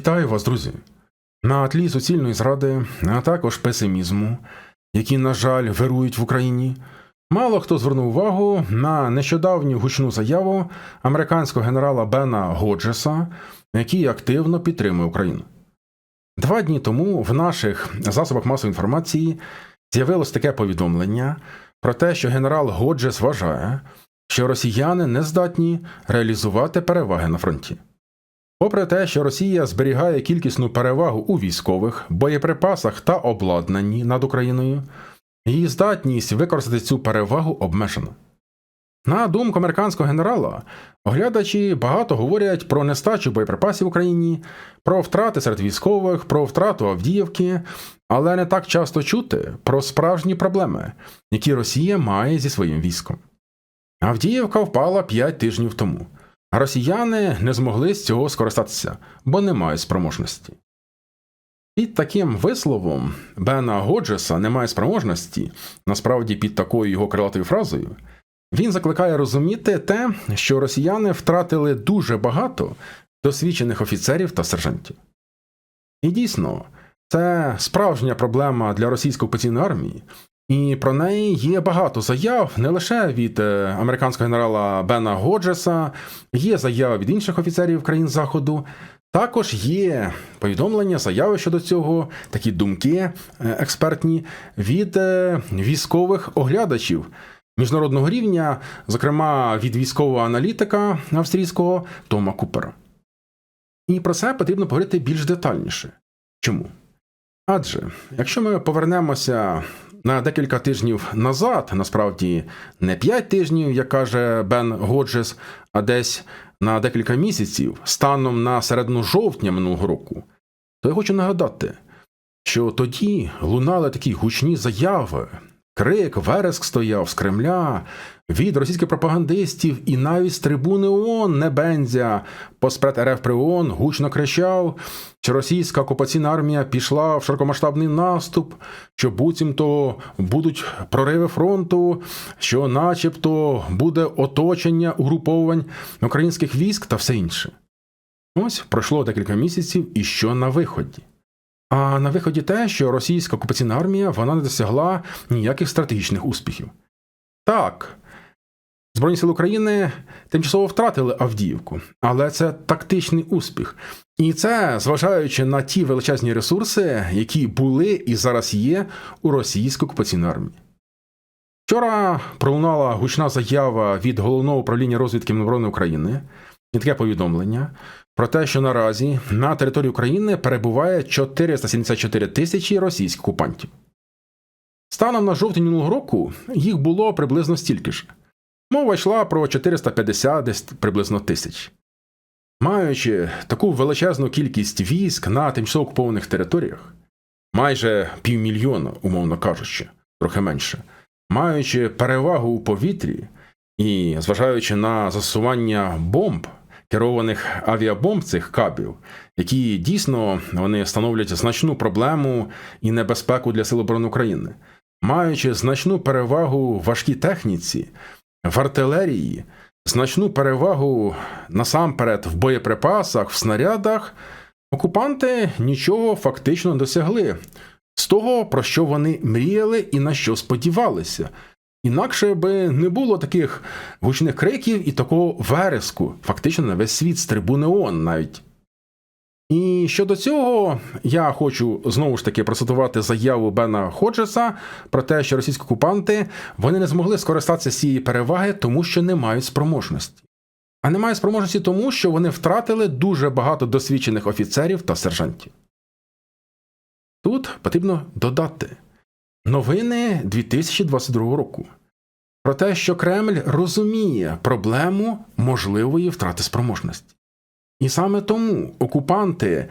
Вітаю вас, друзі! На тлі суцільної зради, а також песимізму, які, на жаль, вирують в Україні, мало хто звернув увагу на нещодавню гучну заяву американського генерала Бена Годжеса, який активно підтримує Україну. Два дні тому в наших засобах масової інформації з'явилось таке повідомлення про те, що генерал Годжес вважає, що росіяни не здатні реалізувати переваги на фронті. Попри те, що Росія зберігає кількісну перевагу у військових, боєприпасах та обладнанні над Україною, її здатність використати цю перевагу обмежена. На думку американського генерала, оглядачі багато говорять про нестачу боєприпасів в Україні, про втрати серед військових, про втрату Авдіївки, але не так часто чути про справжні проблеми, які Росія має зі своїм військом. Авдіївка впала 5 тижнів тому. Росіяни не змогли з цього скористатися, бо не мають спроможності. Під таким висловом Бена Годжеса немає спроможності, насправді під такою його крилатою фразою, він закликає розуміти те, що росіяни втратили дуже багато досвідчених офіцерів та сержантів. І дійсно, це справжня проблема для російської окупаційної армії, і про неї є багато заяв не лише від е, американського генерала Бена Годжеса, є заяви від інших офіцерів країн Заходу. Також є повідомлення, заяви щодо цього, такі думки е, експертні від е, військових оглядачів міжнародного рівня, зокрема від військового аналітика австрійського Тома Купера. І про це потрібно поговорити більш детальніше. Чому? Адже якщо ми повернемося на декілька тижнів назад, насправді не 5 тижнів, як каже Бен Годжес, а десь на декілька місяців, станом на середину жовтня минулого року, то я хочу нагадати, що тоді лунали такі гучні заяви. Крик, вереск стояв з Кремля від російських пропагандистів і навіть з трибуни ООН Небензя, поспред РФ при ООН гучно кричав, що російська окупаційна армія пішла в широкомасштабний наступ, що буцімто будуть прориви фронту, що, начебто, буде оточення угруповань українських військ та все інше. Ось пройшло декілька місяців, і що на виході. А на виході те, що російська окупаційна армія вона не досягла ніяких стратегічних успіхів. Так, Збройні сили України тимчасово втратили Авдіївку, але це тактичний успіх. І це зважаючи на ті величезні ресурси, які були і зараз є у російської окупаційної армії. Вчора пролунала гучна заява від головного управління розвідки Міноборони України таке повідомлення про те, що наразі на території України перебуває 474 тисячі російських окупантів. Станом на жовтень минулого року їх було приблизно стільки ж. Мова йшла про 450 десь приблизно тисяч. Маючи таку величезну кількість військ на тимчасово окупованих територіях, майже півмільйона, умовно кажучи, трохи менше, маючи перевагу у повітрі і зважаючи на застосування бомб, керованих авіабомб цих кабів, які дійсно вони становлять значну проблему і небезпеку для Сил оборони України, маючи значну перевагу в важкій техніці в артилерії, значну перевагу насамперед в боєприпасах, в снарядах, окупанти нічого фактично досягли з того, про що вони мріяли і на що сподівалися. Інакше би не було таких гучних криків і такого вереску, фактично на весь світ з трибуни ООН навіть. І щодо цього я хочу знову ж таки процитувати заяву Бена Ходжеса про те, що російські окупанти вони не змогли скористатися цієї переваги, тому що не мають спроможності. А не мають спроможності тому, що вони втратили дуже багато досвідчених офіцерів та сержантів. Тут потрібно додати новини 2022 року про те, що Кремль розуміє проблему можливої втрати спроможності. І саме тому окупанти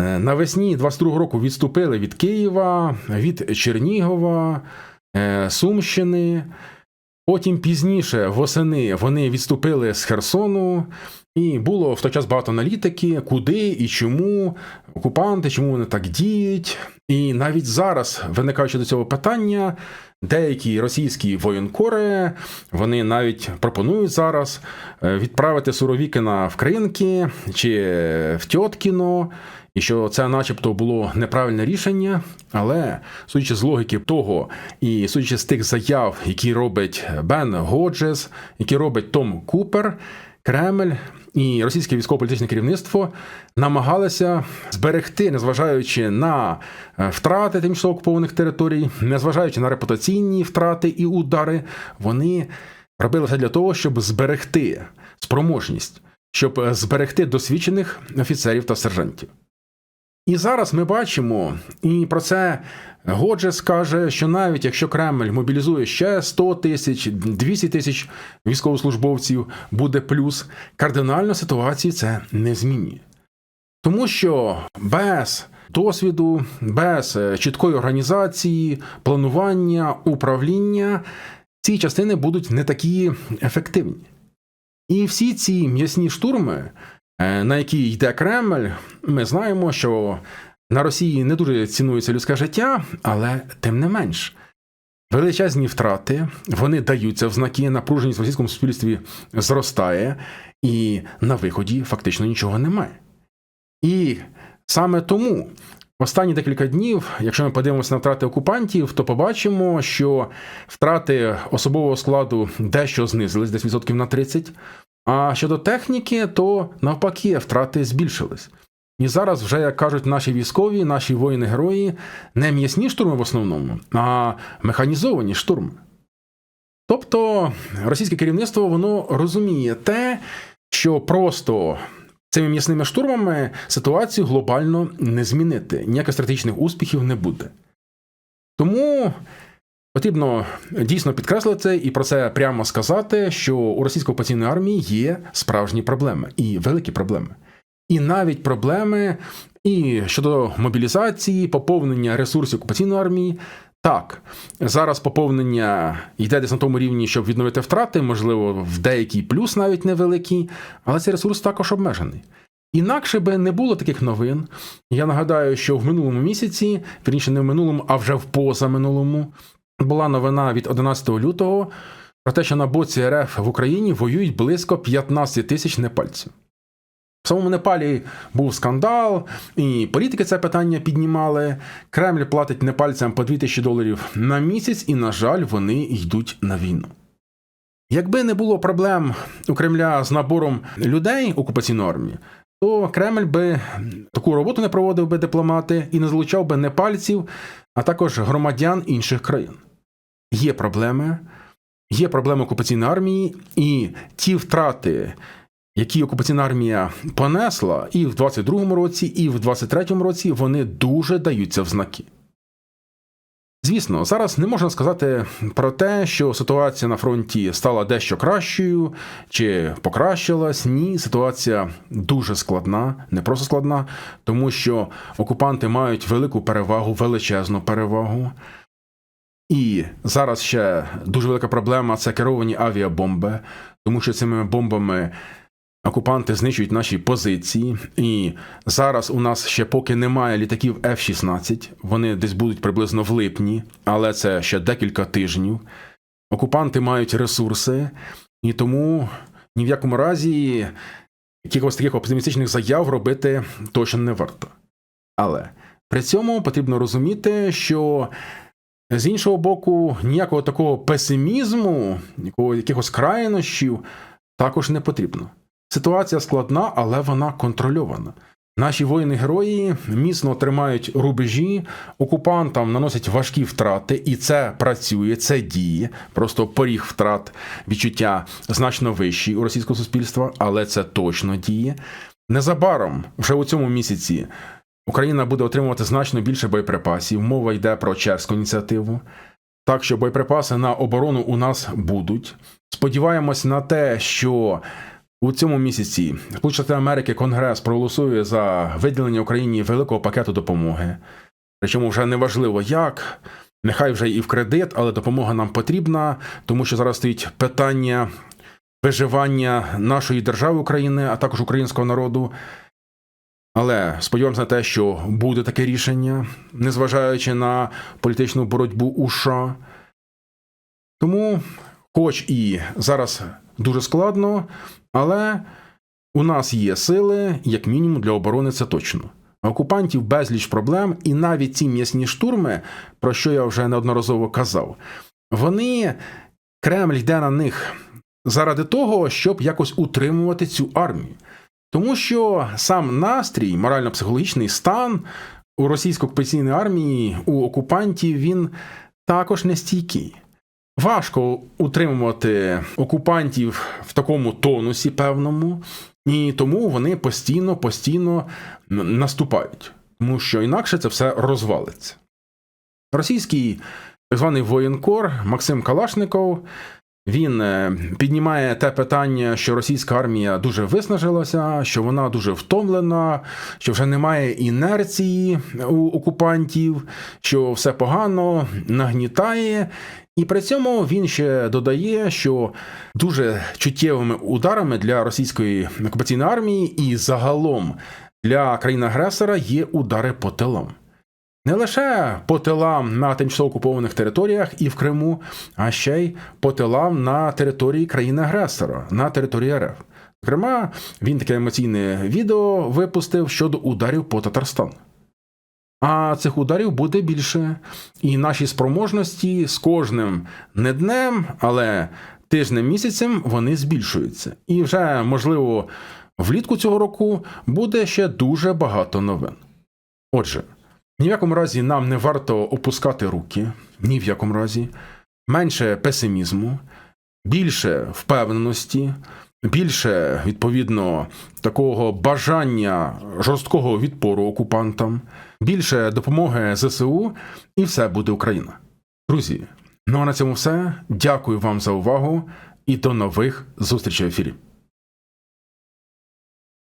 е, навесні 22 року відступили від Києва, від Чернігова, е, Сумщини. Потім пізніше восени вони відступили з Херсону, і було в той час багато аналітики, куди і чому окупанти, чому вони так діють. І навіть зараз, виникаючи до цього питання, деякі російські воєнкори вони навіть пропонують зараз е, відправити Суровікіна в Кринки чи в Тьоткіно, і що це, начебто, було неправильне рішення. Але судячи з логіки того, і судячи з тих заяв, які робить Бен Годжес, які робить Том Купер, Кремль і російське військово-політичне керівництво намагалися зберегти, незважаючи на е, втрати тимчасово окупованих територій, незважаючи на репутаційні втрати і удари, вони робили все для того, щоб зберегти спроможність, щоб е, зберегти досвідчених офіцерів та сержантів. І зараз ми бачимо, і про це Годжес каже, що навіть якщо Кремль мобілізує ще 100 тисяч, 200 тисяч військовослужбовців, буде плюс, кардинально ситуацію це не змінює. Тому що без досвіду, без е, чіткої організації, планування, управління ці частини будуть не такі ефективні. І всі ці м'ясні штурми, на які йде Кремль, ми знаємо, що на Росії не дуже цінується людське життя, але тим не менш. Величезні втрати вони даються в знаки, напруженість в російському суспільстві зростає, і на виході фактично нічого немає. І саме тому останні декілька днів, якщо ми подивимося на втрати окупантів, то побачимо, що втрати особового складу дещо знизились, десь відсотків на 30, а щодо техніки, то навпаки втрати збільшились. І зараз, вже як кажуть наші військові, наші воїни-герої, не м'ясні штурми в основному, а механізовані штурми. Тобто російське керівництво воно розуміє те, що просто цими м'ясними штурмами ситуацію глобально не змінити, ніяких стратегічних успіхів не буде. Тому потрібно дійсно підкреслити і про це прямо сказати, що у російської окупаційної армії є справжні проблеми і великі проблеми. І навіть проблеми і щодо мобілізації, поповнення ресурсів окупаційної армії. Так, зараз поповнення йде десь на тому рівні, щоб відновити втрати, можливо, в деякий плюс навіть невеликий, але цей ресурс також обмежений. Інакше би не було таких новин. Я нагадаю, що в минулому місяці, вірніше не в минулому, а вже в позаминулому, була новина від 11 лютого про те, що на боці РФ в Україні воюють близько 15 тисяч непальців. В самому Непалі був скандал, і політики це питання піднімали. Кремль платить непальцям по 2000 доларів на місяць, і, на жаль, вони йдуть на війну. Якби не було проблем у Кремля з набором людей окупаційної армії, то Кремль би таку роботу не проводив би дипломати і не залучав би непальців, а також громадян інших країн. Є проблеми, є проблеми окупаційної армії, і ті втрати які окупаційна армія понесла і в 22-му році, і в 23-му році вони дуже даються в знаки. Звісно, зараз не можна сказати про те, що ситуація на фронті стала дещо кращою чи покращилась. Ні, ситуація дуже складна, не просто складна, тому що окупанти мають велику перевагу, величезну перевагу. І зараз ще дуже велика проблема це керовані авіабомби, тому що цими бомбами Окупанти знищують наші позиції, і зараз у нас ще поки немає літаків F-16, вони десь будуть приблизно в липні, але це ще декілька тижнів. Окупанти мають ресурси, і тому ні в якому разі якихось таких оптимістичних заяв робити точно не варто. Але при цьому потрібно розуміти, що з іншого боку ніякого такого песимізму, якихось крайнощів також не потрібно. Ситуація складна, але вона контрольована. Наші воїни-герої міцно тримають рубежі, окупантам наносять важкі втрати, і це працює, це діє. Просто поріг втрат відчуття значно вищий у російського суспільства, але це точно діє. Незабаром, вже у цьому місяці, Україна буде отримувати значно більше боєприпасів. Мова йде про черську ініціативу. Так що боєприпаси на оборону у нас будуть. Сподіваємось на те, що у цьому місяці Сполучені Америки Конгрес проголосує за виділення Україні великого пакету допомоги. Причому вже не важливо як, нехай вже і в кредит, але допомога нам потрібна, тому що зараз стоїть питання виживання нашої держави України, а також українського народу. Але сподіваємося на те, що буде таке рішення, незважаючи на політичну боротьбу у США. Тому, хоч і зараз дуже складно, але у нас є сили, як мінімум, для оборони це точно. Окупантів безліч проблем, і навіть ці м'ясні штурми, про що я вже неодноразово казав, вони Кремль йде на них заради того, щоб якось утримувати цю армію. Тому що сам настрій, морально-психологічний стан у російсько-окупаційної армії, у окупантів, він також нестійкий. Важко утримувати окупантів в такому тонусі певному, і тому вони постійно, постійно наступають, тому що інакше це все розвалиться. Російський так званий воєнкор Максим Калашников. Він е, піднімає те питання, що російська армія дуже виснажилася, що вона дуже втомлена, що вже немає інерції у окупантів, що все погано нагнітає. І при цьому він ще додає, що дуже чуттєвими ударами для російської окупаційної армії і загалом для країни-агресора є удари по тилам. Не лише по тилам на тимчасово окупованих територіях і в Криму, а ще й по тилам на території країни-агресора, на території РФ. Зокрема, він таке емоційне відео випустив щодо ударів по Татарстану. А цих ударів буде більше, і наші спроможності з кожним не днем, але тижнем місяцем вони збільшуються. І вже, можливо, влітку цього року буде ще дуже багато новин. Отже, ні в якому разі нам не варто опускати руки, ні в якому разі, менше песимізму, більше впевненості, більше, відповідно, такого бажання жорсткого відпору окупантам, більше допомоги ЗСУ, і все буде Україна. Друзі, ну а на цьому все. Дякую вам за увагу і до нових зустрічей в ефірі.